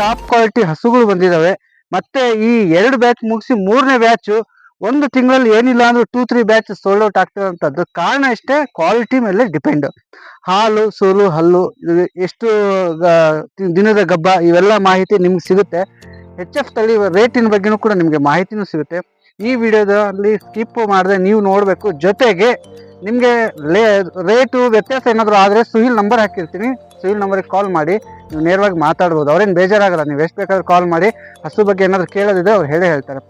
Top quality ಹಸುಗಳು ಬಂದಿದಾವೆ. ಮತ್ತೆ ಈ ಎರಡು ಬ್ಯಾಚ್ ಮುಗಿಸಿ ಮೂರನೇ ಬ್ಯಾಚ್ ಒಂದು ತಿಂಗಳಲ್ಲಿ ಏನಿಲ್ಲ ಅಂದ್ರೆ two three batch sold out ಆಗ್ತಿರೋಂಥದ್ದು ಕಾರಣ ಇಷ್ಟೇ ಕ್ವಾಲಿಟಿ ಮೇಲೆ ಡಿಪೆಂಡ್ ಹಾಲು, ಸೋಲು, ಹಲ್ಲು ಎಷ್ಟು ದಿನದ ಗಬ್ಬ, ಇವೆಲ್ಲ ಮಾಹಿತಿ ನಿಮ್ಗೆ ಸಿಗುತ್ತೆ. ಎಚ್ ಎಫ್ ತಳಿ ರೇಟಿನ ಬಗ್ಗೆನೂ ಕೂಡ ನಿಮಗೆ ಮಾಹಿತಿನೂ ಸಿಗುತ್ತೆ. ಈ ವಿಡಿಯೋದಲ್ಲಿ ಸ್ಕಿಪ್ ಮಾಡದೆ ನೀವು ನೋಡಬೇಕು. ಜೊತೆಗೆ ನಿಮಗೆ ಲೇ ರೇಟು ವ್ಯತ್ಯಾಸ ಏನಾದರೂ ಆದರೆ ಸುಹಿಲ್ ನಂಬರ್ ಹಾಕಿರ್ತೀನಿ. ಸುಹಿಲ್ ನಂಬರಿಗೆ ಕಾಲ್ ಮಾಡಿ. ನೀವು ನೇರವಾಗಿ ಮಾತಾಡ್ಬೋದು. ಅವ್ರೇನು ಬೇಜಾರಾಗಲ್ಲ ನೀವು ಎಷ್ಟು ಬೇಕಾದ್ರೂ ಕಾಲ್ ಮಾಡಿ ಹಸು ಬಗ್ಗೆ ಏನಾದರೂ ಕೇಳೋದಿದೆ ಅವ್ರು ಹೇಳೇ ಹೇಳ್ತಾರೆ.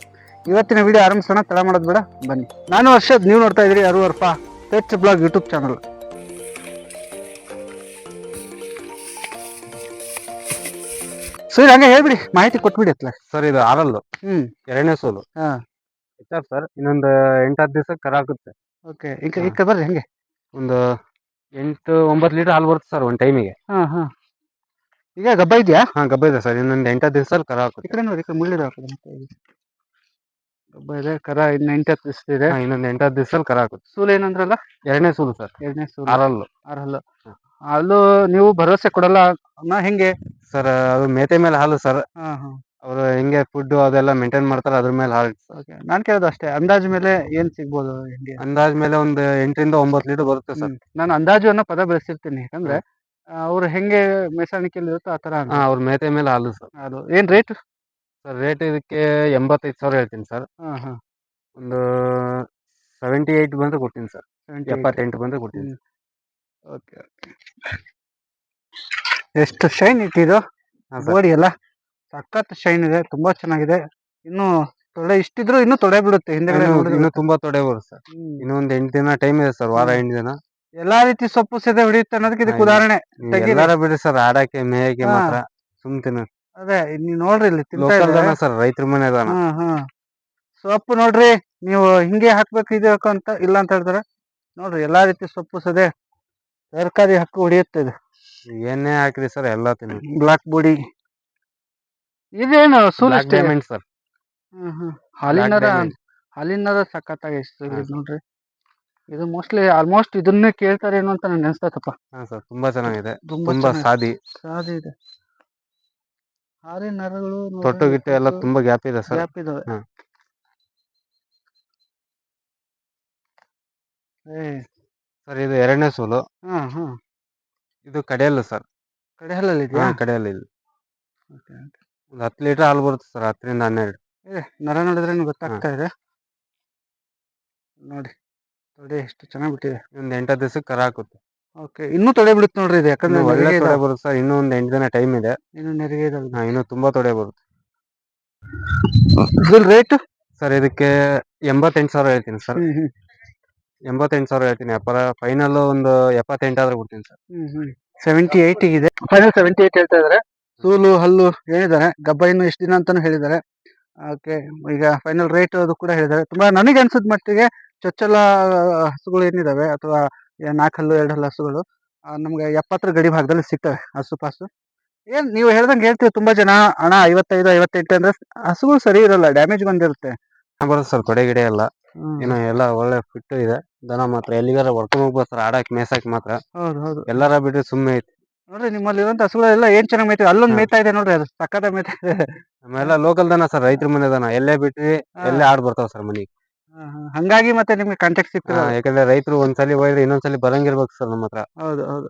ಇವತ್ತಿನ ವಿಡಿಯೋ ಆರಂಭಿಸೋಣ ತಡ ಮಾಡೋದು ಬೇಡ ಬನ್ನಿ. ನಾನು ವರ್ಷದ್ ನೀವು ನೋಡ್ತಾ ಇದ್ದೀರಿ ಅರು ಅರ್ಪ ಪೆಟ್ಸ್ ಬ್ಲಾಗ್ ಯೂಟ್ಯೂಬ್ ಚಾನಲ್ ಸರಿ ಹಂಗೆ ಹೇಳ್ಬಿಡಿ ಮಾಹಿತಿ ಕೊಟ್ಬಿಡಿ ಅತ್ಲ. ಸರ್ ಇದು ಆರಲ್ಲು ಹ್ಮ್. ಎರಡನೇ ಸೋಲು. ಹಾಂ. ಸರ್ ಇನ್ನೊಂದು ಎಂಟು ಹತ್ತು ದಿವಸ ಕರ ಹಾಕುತ್ತೆ. ಓಕೆ ಈಗ ಈಗ ಬರ್ರಿ ಹಂಗೆ. ಒಂದು ಎಂಟು ಒಂಬತ್ತು ಲೀಟರ್ ಹಾಲು ಬರುತ್ತೆ ಸರ್ ಒಂದು ಟೈಮಿಗೆ ಹಾಂ ಹಾ. ಈಗ ಗಬ್ಬ ಇದೆಯಾ? ಹಾ ಗಬ್ಬ ಇದೆ ಸರ್. ಇನ್ನೊಂದು ಎಂಟು ದಿವಸ ಕರ ಈ ಹಾಕುತ್ತೆ ಕಡೆ ನೋಡಿ ಈ ಕಡೆ ಗಬ್ಬ ಇದೆ ಕರ ಇನ್ನು ಎಂಟು ಹತ್ತು ದಿವ್ಸ ಇದೆ. ಹಾ ಇನ್ನೊಂದು ಎಂಟು ಹತ್ತು ಕರ ಹಾಕುತ್ತೆ. ಸೂಲ್ ಏನಂದ್ರಲ್ಲ? ಎರಡನೇ ಸೂಲು ಸರ್. ಎರಡನೇ ಸೂಲು. ಆರಲ್ಲು. ಆರಲ್ಲ. ಅಲ್ಲು ನೀವು ಭರವಸೆ ಕೊಡಲ್ಲ ನಾ ಹೆಂಗೆ? ಸರ್ ಅದು ಮೇತೆ ಮೇಲೆ ಹಾಲು ಸರ್. ಹಾ ಹಾ. ಅವರು ಹೆಂಗೆ ಫುಡ್ ಅದೆಲ್ಲ ಮೇಂಟೈನ್ ಮಾಡ್ತಾರೆ ಅದ್ರ ಮೇಲೆ ಹಾಲು. ಓಕೆ. ನಾನು ಕೇಳೋದು ಅಷ್ಟೇ ಅಂದಾಜು ಮೇಲೆ ಏನ್ ಸಿಗ್ಬೋದು ಹೆಂಗೆ? ಅಂದಾಜ್ ಮೇಲೆ ಒಂದು ಎಂಟರಿಂದ ಒಂಬತ್ತು ಲೀಟರ್ ಬರುತ್ತೆ ಸರ್. ಹ್ಮ್. ನಾನು ಅಂದಾಜು ಅನ್ನೋ ಪದ ಬೆಳೆಸಿರ್ತೀನಿ. ಯಾಕಂದ್ರೆ ಅವ್ರು ಹೆಂಗೆ ಮೆಸಾಣಿಕೆಯಲ್ಲಿ ಇರುತ್ತೋ ಆ ಥರ ಹಾಂ ಅವ್ರ ಮೇತೆ ಮೇಲೆ ಹಾಲು ಸರ್. ಅದು ಏನು ರೇಟ್? ಸರ್ ರೇಟ್ ಇದಕ್ಕೆ ಎಂಬತ್ತೈದು ಸಾವಿರ ಹೇಳ್ತೀನಿ ಸರ್. ಹಾಂ ಹಾಂ. ಒಂದು ಸೆವೆಂಟಿ ಏಯ್ಟ್ ಬಂದ್ರೆ ಕೊಡ್ತೀನಿ ಸರ್. ಎಪ್ಪತ್ತೆಂಟು ಬಂದ್ರೆ ಕೊಡ್ತೀನಿ ಓಕೆ ಓಕೆ. ಎಷ್ಟು ಶೈನ್ ಇಟ್ಟಿದ್ದು ಬೋಡಿ ಎಲ್ಲ. ಸಖತ್ ಶೈನ್ ಇದೆ ತುಂಬಾ ಚೆನ್ನಾಗಿದೆ. ಇನ್ನು ತೊಡೆ ಇಷ್ಟಿದ್ರು ಇನ್ನು ತೊಡೆ ಬಿಡುತ್ತೆ ಹಿಂದೆ ಇನ್ನು- ತುಂಬಾ ತೊಡೆ ಬರುತ್ತೆ ಸರ್. ಇನ್ನೊಂದು ಇನ್ನು ಒಂದ್ ಎಂಟು ದಿನ ಟೈಮ್ ಇದೆ ಸರ್ ವಾರ. ಎಂಟು ದಿನ. ಎಲ್ಲಾ ರೀತಿ ಸೊಪ್ಪು ಸೆದೆ ಹಿಡಿಯುತ್ತೆ ಅನ್ನೋದಕ್ಕೆ ಇದಕ್ಕೆ ಉದಾಹರಣೆ. ನೀವು ತೆಗೀರಿ. ಎಲ್ಲಾರ ಬಿಡಿ ಸರ್ ಆಡಕ್ಕೆ ಮೇಯಕ್ಕೆ ಹಾ. ಮಾತ್ರ. ಸುಮ್ತಿನ ಅದೇ ನೀವು ನೋಡ್ರಿ ಇಲ್ಲಿ ತಿಂತಾ ಲೋಕಲ್ ಸರ್ ರೈತರ ಮನೆ ಅದಾನ ಸೊಪ್ಪು ನೋಡ್ರಿ ನೀವು ಹಿಂಗೆ ಹಾಕ್ಬೇಕು ಇದು ಹಾಕು ಅಂತ ಇಲ್ಲ ಅಂತ ಹೇಳ್ತಾರೆ. ನೋಡ್ರಿ ಎಲ್ಲಾ ರೀತಿ ಸೊಪ್ಪು ಸದೆ ತರಕಾರಿ ಹಕ್ಕು ಹೊಡಿಯುತ್ತೆ ಇದು. ಏನೇ ಹಾಕ್ರಿ ಸರ್ ಎಲ್ಲಾ ತಿನ್ನಿ ಬ್ಲಾಕ್ ಬೋಡಿ ಇದೇನು ಸೂಲ್ ಬ್ಲಾಕ್ ಡೈಮಂಡ್ ಸರ್. ಹಾಲಿನರ. ಹಾಲಿನರ ಸಖತ್ತಾಗಿ ನೋಡ್ರಿ. ಇದು ಮೋಸ್ಟ್ಲಿ ಆಲ್ಮೋಸ್ಟ್ ಇದನ್ನೇ ಕೇಳ್ತಾರೆ ಏನೋ ಅಂತ ನನ್ಗೆ ಅನ್ಸ್ತಪ್ಪ ಹಾ ಸರ್ ತುಂಬಾ ಚೆನ್ನಾಗಿದೆ. ತುಂಬಾ ಸಾದಿ. ಸಾದಿ ಇದೆ. ಹಾಲಿನ ನರಗಳು ತೊಟ್ಟು ಗಿಟ್ಟು ಎಲ್ಲ ತುಂಬಾ ಗ್ಯಾಪ್ ಇದೆ ಸರ್ ಗ್ಯಾಪ್ ಇದಾವೆ. ಹಾ. ಏ. ಸರ್ ಇದು ಎರಡನೇ ಸೋಲು. ಹಾ ಹಾ. ಇದು ಕಡೆಯಲ್ಲ ಸರ್ ಕಡೆ ಹಲ್ಲಲ್ಲಿ ಹಾ ಇದೆಯಾ ಕಡೆಯಲ್ಲ ಇಲ್ಲಿ Okay. ಒಂದು ಹತ್ತು ಲೀಟರ್ ಹಾಲು ಬರುತ್ತೆ ಸರ್ ಹತ್ತರಿಂದ ಹನ್ನೆರಡು. ಏ ನರ ನೋಡಿದ್ರೆ ಗೊತ್ತಾಗ್ತಾ ಇದೆ? ನೋಡಿ. ತೊಡೆ ಎಷ್ಟು ಚೆನ್ನಾಗಿ ಬಿಟ್ಟಿದೆ. ಒಂದು ಎಂಟು ದಿವಸಕ್ಕೆ ಕರ ಹಾಕುತ್ತೆ. ಓಕೆ ಇನ್ನೂ ತೊಡೆ ಬಿಡುತ್ತೆ ನೋಡ್ರಿ ಇದು ಯಾಕಂದ್ರೆ ಒಳ್ಳೆ ತೊಡೆ ಬರುತ್ತೆ ಸರ್ ಇನ್ನೂ ಒಂದು ಎಂಟು ದಿನ ಟೈಮ್ ಇದೆ. ಇನ್ನು ನೆರಿಗೆ ಇದೆ ಹಾ ಇನ್ನು ತುಂಬಾ ತೊಡೆ ಬರುತ್ತೆ. ಇದ್ರ ರೇಟ್ ಸರ್ ಇದಕ್ಕೆ ಎಂಬತ್ತೆಂಟು ಸಾವಿರ ಹೇಳ್ತೀನಿ ಸರ್. ಎಂಬತ್ತೆಂಟು ಸಾವಿರ ಹೇಳ್ತೀನಿ. ವ್ಯಾಪಾರ ಫೈನಲ್ ಒಂದು ಎಪ್ಪತ್ತೆಂಟಾದ್ರೆ ಕೊಡ್ತೀನಿ ಸರ್. ಸೆವೆಂಟಿ ಏಯ್ಟಿಗೆ ಇದೆ ಫೈನಲ್ ಸೆವೆಂಟಿ ಏಯ್ಟ್ ಹೇಳ್ತಾ ಇದ್ದಾರೆ ಸೂಲು ಹಲ್ಲು ಹೇಳಿದ್ದಾರೆ. ಗಬ್ಬ ಇನ್ನು ಎಷ್ಟು ದಿನ ಅಂತಾನು ಹೇಳಿದ್ದಾರೆ. ಓಕೆ ಈಗ ಫೈನಲ್ ರೇಟ್ ಅದು ಕೂಡ ಹೇಳಿದ್ದಾರೆ. ತುಂಬಾ ನನಗೆ ಅನ್ಸಿದ ಮಟ್ಟಿಗೆ ಚೊಚ್ಚಲ ಹಸುಗಳು ಏನಿದಾವೆ ಅಥವಾ ನಾಲ್ಕು ಹಲ್ಲು ಎರಡು ಹಲ್ಲು ಹಸುಗಳು ನಮಗೆ ಎಪ್ಪತ್ತರ ಗಡಿ ಭಾಗದಲ್ಲಿ ಸಿಗ್ತವೆ ಹಸು ಪಾಸು. ಏನ್ ನೀವು ಹೇಳ್ದಂಗೆ ಹೇಳ್ತೀವಿ ತುಂಬಾ ಜನ ಹಣ ಐವತ್ತೈದು ಐವತ್ತೆಂಟು ಅಂದ್ರೆ ಹಸುಗಳು ಸರಿ ಇರಲ್ಲ ಡ್ಯಾಮೇಜ್ ಬಂದಿರುತ್ತೆ. ಬರುತ್ತೆ ಸರ್ ತೊಡೆ ಗಿಡೆ ಎಲ್ಲ. ಇನ್ನು ಎಲ್ಲ ಒಳ್ಳೆ ಫಿಟ್ ಇದೆ. ದನ ಮಾತ್ರ ಎಲ್ಲಿಗಾರ ಹೊಡ್ಕೊಂಡು ಹೋಗ್ಬೋದು ಸರ್ ಆಡಕ್ ಮೇಸಕ್ಕೆ ಮಾತ್ರ. ಹೌದು ಹೌದು. ಎಲ್ಲಾರ ಬಿಟ್ಟರೆ ಸುಮ್ಮನೆ ಐತಿ. ನೋಡ್ರಿ ನಿಮ್ಮಲ್ಲಿ ಇರುವಂತ ಹಸುಗಳೆಲ್ಲ ಏನ್ ಚೆನ್ನಾಗಿ ಮೇಯ್ತವೆ? ಅಲ್ಲೊಂದು. ಮೇಯ್ತಾ ಇದೆ ನೋಡ್ರಿ ಅದು ಸಕ್ಕತ್ತ ಮೇಯ್ತಾ ಇದೆ. ನಮ್ಮೆಲ್ಲ ಲೋಕಲ್ ದನ ಸರ್ ರೈತರ ಮನೆ ದನ. ಎಲ್ಲೇ ಬಿಟ್ರಿ. ಎಲ್ಲೇ ಆಡ್ ಬರ್ತಾವ ಸರ್ ಮನಿಗೆ. ಹಾ, ಹಾ. ಹಂಗಾಗಿ ಮತ್ತೆ ನಿಮ್ಗೆ ಕಾಂಟ್ಯಾಕ್ಟ್ ಹಾ, ಸಿಗ್ತದೆ ಯಾಕಂದ್ರೆ ರೈತರು ಒಂದ್ಸಲಿ ಹೋಯ್ದ್ರೆ ಇನ್ನೊಂದ್ಸಲಿ ಬರಂಗಿರ್ಬೇಕು ಸರ್ ನಮ್ಮ ಹತ್ರ. ಹೌದು ಹೌದು.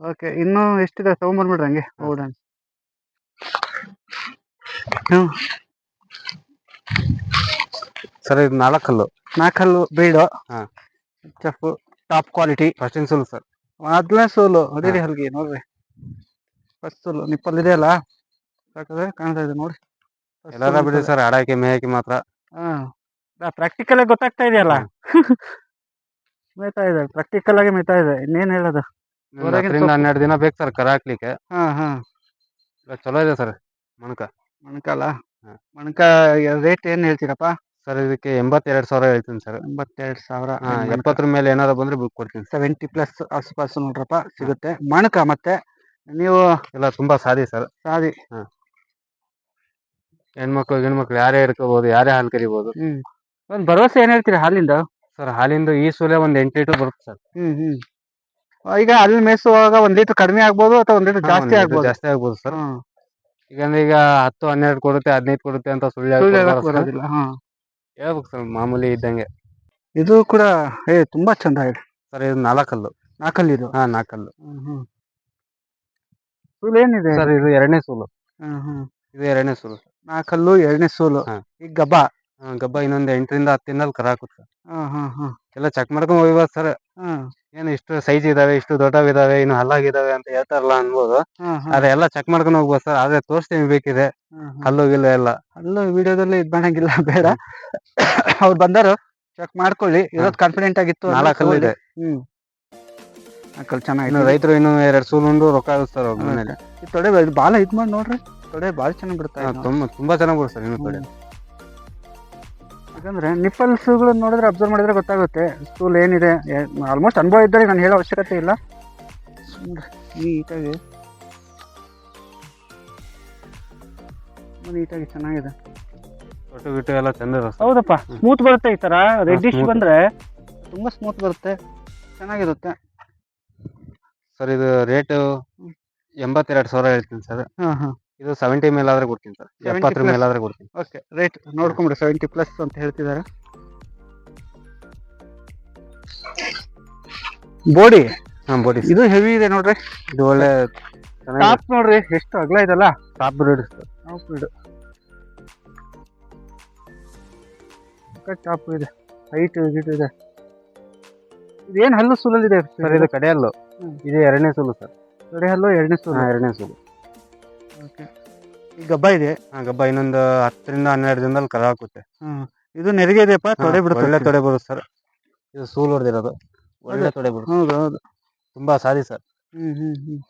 ಓಕೆ ಇನ್ನು ಎಷ್ಟಿದೆ? ತಗೊಂಬಂದ್ಬಿಡ್ರಿ ಹಂಗೆ ಹಾ. ಹೋಗೋಣ. ಹ್ಮ್. ಸರ್ ಇದು ನಾಲ್ಕಲ್ಲು ನಾಲ್ಕಲ್ಲು ಬೀಡು. ಹಾ. ಚಫ್ ಟಾಪ್ ಕ್ವಾಲಿಟಿ. ಫಸ್ಟ್ ಸೂಲು ಸರ್. ಮೊದಲನೇ ಸೋಲು. ಹೊಡೀರಿ ಹಲ್ಗಿ ನೋಡ್ರಿ. ಫಸ್ಟ್ ಸೋಲು. ನಿಪ್ಪಲ್ ಇದೆಯಲ್ಲ ಸಾಕಾದ್ರೆ ಕಾಣ್ತಾ ಇದೆ ನೋಡಿ ಎಲ್ಲ ಎಲ್ಲಾರ ಬಿಡ್ರಿ ಸರ್ ಆಡಕ್ಕೆ ಮೇಯಕ್ಕೆ ಮಾತ್ರ. ಹಾ ಪ್ರಾಕ್ಟಿಕಲ್ ಆಗಿ ಗೊತ್ತಾಗ್ತಾ ಇದೆಯಲ್ಲ? ಮೇಯ್ತಾ ಇದೆ ಪ್ರಾಕ್ಟಿಕಲ್ ಆಗಿ ಮೇಯ್ತಾ ಇದೆ. ಇನ್ನೇನ್ ಹೇಳೋದು? ಹೊರಗಿನ ಹತ್ತರಿಂದ ಸೊಪ್ಪು. ಹನ್ನೆರಡು ದಿನ ಬೇಕು ಸರ್ ಕರ ಹಾಕ್ಲಿಕ್ಕೆ ಹಾ. ಹಾ ಚಲೋ ಇದೆ ಸರ್ ಮಣಕ. ಮಣಕಾಲ ಹಾ. ಮಣಕ ರೇಟ್ ಏನು ಹೇಳ್ತೀರಪ್ಪ? ಸರ್ ಇದಕ್ಕೆ ಎಂಬತ್ತೆರಡು ಸಾವಿರ ಹೇಳ್ತೀನಿ ಸರ್. ಎಂಬತ್ತೆರಡು ಸಾವಿರ ಹಾ ಎಪ್ಪತ್ತರ ಮೇಲೆ ಏನಾದ್ರು ಬಂದ್ರೆ ಬುಕ್ ಕೊಡ್ತೀನಿ. ಸರ್ ಸೆವೆಂಟಿ ಪ್ಲಸ್ ಆಸುಪಾಸು ನೋಡ್ರಪ್ಪ ಸಿಗುತ್ತೆ. ಮಣಕ ಮತ್ತೆ ನೀವು ಎಲ್ಲ ತುಂಬಾ ಸಾದಿ ಸರ್. ಸಾದಿ. ಹೆಣ್ಮಕ್ಳು ಹೆಣ್ಮಕ್ಳು ಯಾರೇ ಇರ್ಕೋಬಹುದು ಯಾರೇ ಹಾಲು ಕರಿಬಹುದು ಹ್ಮ್. ಒಂದ್ ಭರವಸೆ ಏನ್ ಹೇಳ್ತೀರಿ ಹಾಲಿಂದ? ಸರ್ ಹಾಲಿಂದ ಈ ಸೂಲೆ ಒಂದ್ ಎಂಟು ಲೀಟರ್ ಬರುತ್ತೆ ಸರ್. ಹ್ಮ್ ಹ್ಮ್. ಈಗ ಅಲ್ಲಿ ಮೇಯಿಸುವಾಗ ಒಂದ್ ಲೀಟರ್ ಕಡಿಮೆ ಆಗ್ಬೋದು ಅಥವಾ ಒಂದ್ ಲೀಟರ್ ಜಾಸ್ತಿ ಆಗ್ಬಹುದು ಆಗ್ಬೋದು? ಜಾಸ್ತಿ ಆಗ್ಬೋದು ಸರ್. ಈಗ ಈಗಂದ್ರೆ ಈಗ ಹತ್ತು ಹನ್ನೆರಡು ಕೊಡುತ್ತೆ ಹದಿನೈದು ಕೊಡುತ್ತೆ ಅಂತ ಸುಳ್ಳು ಸುಳ್ಳು ಹೇಳ್ಕೊಡ್ಬಾರ್ದು ಹೇಳಕ್ sir. ಬರೋದಿಲ್ಲ ಹಾ. ಹೇಳ್ಬೇಕು ಸರ್ ಮಾಮೂಲಿ ಇದ್ದಂಗೆ. ಇದು ಕೂಡ ಏ ತುಂಬಾ ಚಂದ ಇದೆ ಸರ್ ಇದು ನಾಲ್ಕಲ್ಲು. ನಾಲ್ಕಲ್ಲಿ ಇದು? ಹಾ ನಾಲ್ಕಲ್ಲು ಹ್ಮ್ ಹ್ಮ್. ಸೂಲು ಏನಿದೆ? ಸರ್ ಇದು ಎರಡನೇ ಸೂಲು. ಹ್ಮ್ ಹ್ಮ್. ಇದು ಎರಡನೇ ಸೂಲು. ನಾಲ್ಕಲ್ಲು ಎರಡನೇ ಸೂಲು. ಹಾ. ಈಗ ಗಬ್ಬ. ಹಾ, ಗಬ್ಬ ಇನ್ನೊಂದ್ ಎಂಟರಿಂದ ಹತ್ತು ದಿನದಲ್ಲಿ ಕರ ಹಾಕುತ್ತೆ. ಹಾ ಹಾ ಹಾ. ಎಲ್ಲ ಚೆಕ್ ಮಾಡ್ಕೊಂಡ್ ಹೋಗ್ಬೋದು ಸರ್ ಹಾ. ಏನು ಇಷ್ಟು ಸೈಜ್ ಇದಾವೆ ಇಷ್ಟು ದೊಡ್ಡವಿದಾವೆ ಇನ್ನು ಹಲ್ಲಾಗಿದಾವೆ ಅಂತ ಹೇಳ್ತಾರಲ್ಲ ಅನ್ಬೋದು. ಹಾ ಎಲ್ಲ ಚೆಕ್ ಮಾಡ್ಕೊಂಡು ಹೋಗ್ಬೋದು ಸರ್ ಆದ್ರೆ ತೋರಿಸ್ತೀವಿ ಬೇಕಿದೆ ಹಾ, ಹಾ. ಹಲ್ಲು ಗಿಲ್ಲು ಎಲ್ಲ. ಅಲ್ಲೂ ವಿಡಿಯೋದಲ್ಲಿ ಇದ್ ಮಾಡಂಗಿಲ್ಲ ಬೇಡ. ಅವ್ರು ಬಂದರು ಚೆಕ್ ಮಾಡ್ಕೊಳ್ಳಿ. ಇರೋದ್ ಕಾನ್ಫಿಡೆಂಟ್ ಆಗಿತ್ತು ಅಂದ್ರೆ ನಾಲ್ಕಲ್ಲು ತಗೊಳ್ಳಿ. ಇದೆ. ಹ್ಮ್. ನಾಲ್ಕಲ್ಲಿ ಇನ್ನು ಚೆನ್ನಾಗಿದೆ ರೈತರು ಇನ್ನು ಎರಡ್ ಸೂಲ್ ಉಂಡು ರೊಕ್ಕ ಆಗುತ್ತೆ ಅವ್ರ ಮನೇಲಿ. ಈ ತೊಡೆ ಬಾಲ ಇದ್ ಮಾಡಿ ನೋಡ್ರಿ. ತೊಡೆ ಭಾರಿ ಚೆನ್ನಾಗಿ ಬಿಡ್ತಾ ಹಾ, ತುಂಬಾ ತುಂಬಾ ಚೆನ್ನಾಗಿ ಬರುತ್ತೆ ಸರ್ ಕಡೆ. ಯಾಕಂದ್ರೆ ನಿಪ್ಪಲ್ಸ್ಗಳು ನೋಡಿದ್ರೆ ಅಬ್ಸರ್ವ್ ಮಾಡಿದ್ರೆ ಗೊತ್ತಾಗುತ್ತೆ. ಸ್ಟೂಲ್ ಏನಿದೆ ಆಲ್ಮೋಸ್ಟ್ ಅನುಭವ ಇದ್ದರೆ ನಾನು ಹೇಳೋ ಅವಶ್ಯಕತೆ ಇಲ್ಲ. ಸುಮ್ನೆ ನೀಟಾಗಿ ನೀಟಾಗಿ ಚೆನ್ನಾಗಿದೆ. ಫೋಟೋ ಬಿಟ್ಟು ಎಲ್ಲ ಚಂದ ಸರ್. ಹೌದಪ್ಪ ಸ್ಮೂತ್ ಬರುತ್ತೆ ಈ ತರ ರೆಡ್ಡಿಶ್ smooth. ಬಂದ್ರೆ ತುಂಬಾ ಸ್ಮೂತ್ ಬರುತ್ತೆ. ಚೆನ್ನಾಗಿರುತ್ತೆ. ಸರ್ ಇದು ರೇಟು ಎಂಬತ್ತೆರಡು ಸಾವಿರ ಹೇಳ್ತೀನಿ ಸರ್. ಹಾ ಹಾ. ಇದು ಸೆವೆಂಟಿ ಮೇಲಾದ್ರೆ ಕೊಡ್ತೀನಿ ಸರ್. 70 ಎಪ್ಪತ್ತರ plus. ಮೇಲಾದ್ರೆ ಕೊಡ್ತೀನಿ. ಓಕೆ ರೈಟ್ ನೋಡ್ಕೊಂಬಿಡಿ ಸೆವೆಂಟಿ ಪ್ಲಸ್ ಅಂತ ಹೇಳ್ತಿದ್ದಾರೆ. ಬೋಡಿ ಹಾಂ ಬೋಡಿ ಇದು ಹೆವಿ ಇದೆ ನೋಡ್ರಿ. ಇದು ಒಳ್ಳೆ ಟಾಪ್ ನೋಡ್ರಿ ಎಷ್ಟು ಅಗಲ ಇದಲ್ಲ? ಟಾಪ್ ಬ್ರೀಡ್ ಟಾಪ್ ಇದು ಟಾಪ್ ಇದೆ. ಹೈಟ್ ಗಿಟ್ ಇದೆ. ಇದೇನ್ ಹಲ್ಲು ಸುಲಲ್ಲಿದೆ? ಸರ್ ಇದು ಕಡೆಯಲ್ಲು ಹ್ಮ್. ಇದು ಎರಡನೇ ಸುಲು ಸರ್ ಕಡೆ ಹಲ್ಲು ಎರಡನೇ ಸುಲು ಎರಡನೇ ಸೂಲು ಓಕೆ ಈ ಗಬ್ಬ ಇದೆ. ಹಾ ಗಬ್ಬ ಇನ್ನೊಂದು ಹತ್ತರಿಂದ ಹನ್ನೆರಡು ದಿನದಲ್ಲಿ ಕರ ಹಾಕುತ್ತೆ. ಹ್ಮ್. ಇದು ನೆರಿಗೆ ಇದೆಯಪ್ಪ ಹಾ, ತೊಡೆ ಬಿಡುತ್ತೆ. ಒಳ್ಳೆ ತೊಡೆ ಬರುತ್ತೆ ಸರ್. ಇದು ಸೂಲ್ ಹೊಡೆದಿರೋದು. ಒಳ್ಳೆ ತೊಡೆ ಬರುತ್ತೆ. ಹೌದು ಹೌದು. ತುಂಬಾ ಸಾರಿ ಸರ್. ಹ್ಮ್ ಹ್ಮ್ ಹ್ಮ್.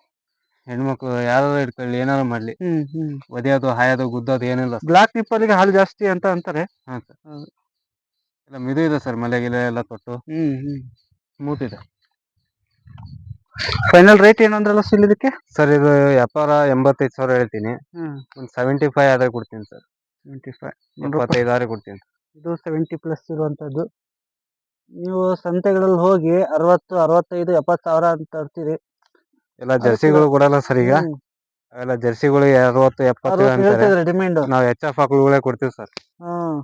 ಹೆಣ್ಮಕ್ಳು ಯಾರು ಇಟ್ಕೊಳ್ಳಿ ಏನಾದ್ರು ಮಾಡ್ಲಿ. ಹ್ಮ್ ಹ್ಮ್. ಒದೆಯೋದು ಹಾಯೋದು ಗುದ್ದೋದು ಏನಿಲ್ಲ ಬ್ಲಾಕ್ ನಿಪ್ಪಲ್ಲಿಗೆ ಹಾಲು ಜಾಸ್ತಿ ಅಂತ ಅಂತಾರೆ. ಹಾ ಸರ್. ಹೌದು. ಎಲ್ಲ ಮಿದು ಇದೆ ಸರ್ ಮಲೆ ಗಿಲೆ ಎಲ್ಲ ತೊಟ್ಟು. ಹ್ಮ್ ಹ್ಮ್. ಸ್ಮೂತ್ ಇದೆ ಫೈನಲ್ ರೇಟ್ ಏನಂದ್ರಲ್ಲ ಸಿಲ್ ಇದಕ್ಕೆ? ಸರ್ ಇದು ವ್ಯಾಪಾರ ಎಂಬತ್ತೈದು ಸಾವಿರ ಹೇಳ್ತೀನಿ. ಹ್ಮ್. ಒಂದು ಸೆವೆಂಟಿ ಫೈವ್ ಆದರೆ ಕೊಡ್ತೀನಿ ಸರ್ ಸೆವೆಂಟಿ ಫೈವ್ ಇಪ್ಪತ್ತೈದು ಆದ್ರೆ ಕೊಡ್ತೀನಿ. ಇದು ಸೆವೆಂಟಿ ಪ್ಲಸ್ ಇರುವಂತದ್ದು. ನೀವು ಸಂತೆಗಳಲ್ಲಿ ಹೋಗಿ ಅರವತ್ತು ಅರವತ್ತೈದು ಎಪ್ಪತ್ತು ಸಾವಿರ ಅಂತ ತರ್ತೀರಿ ಎಲ್ಲ ಜರ್ಸಿಗಳು ಕೊಡಲ್ಲ ಸರ್ ಈಗ. ಹ್ಮ್. ಅವೆಲ್ಲ ಜರ್ಸಿಗಳು ಅರವತ್ತು ಎಪ್ಪತ್ತು ಅರವತ್ತು ಅಂತಾರೆ. ಹೇಳ್ತಿದ್ದಾರೆ ಡಿಮ್ಯಾಂಡ್ ನಾವು ಎಚ್ ಎಫ್ ಹಾಕಲುಗಳೇ ಕೊಡ್ತೀವಿ ಸರ್ ಹ್ಮ್.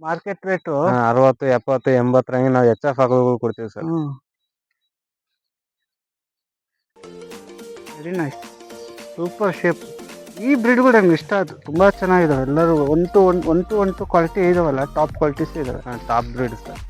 ಮಾರ್ಕೆಟ್ ರೇಟು ಅರವತ್ತು ಎಪ್ಪತ್ತು ಎಂಬತ್ತರಂಗೆ ನಾವು ಎಚ್ ಎಫ್ ಹಾಕಲುಗಳು ಕೊಡ್ತೀವಿ ಸರ್ ಹ್ಮ್. ವೆರಿ ನೈಸ್ ಸೂಪರ್ ಶೇಪ್ ಈ ಬ್ರೀಡ್ಗಳು ನಂಗೆ ಇಷ್ಟ ಆಯ್ತು ತುಂಬಾ ಚೆನ್ನಾಗಿದಾವೆ. ಎಲ್ಲರೂ one to one one to one to quality ಇದಾವಲ್ಲ ಟಾಪ್ ಕ್ವಾಲಿಟೀಸ್ ಇದಾವೆ. Top breed sir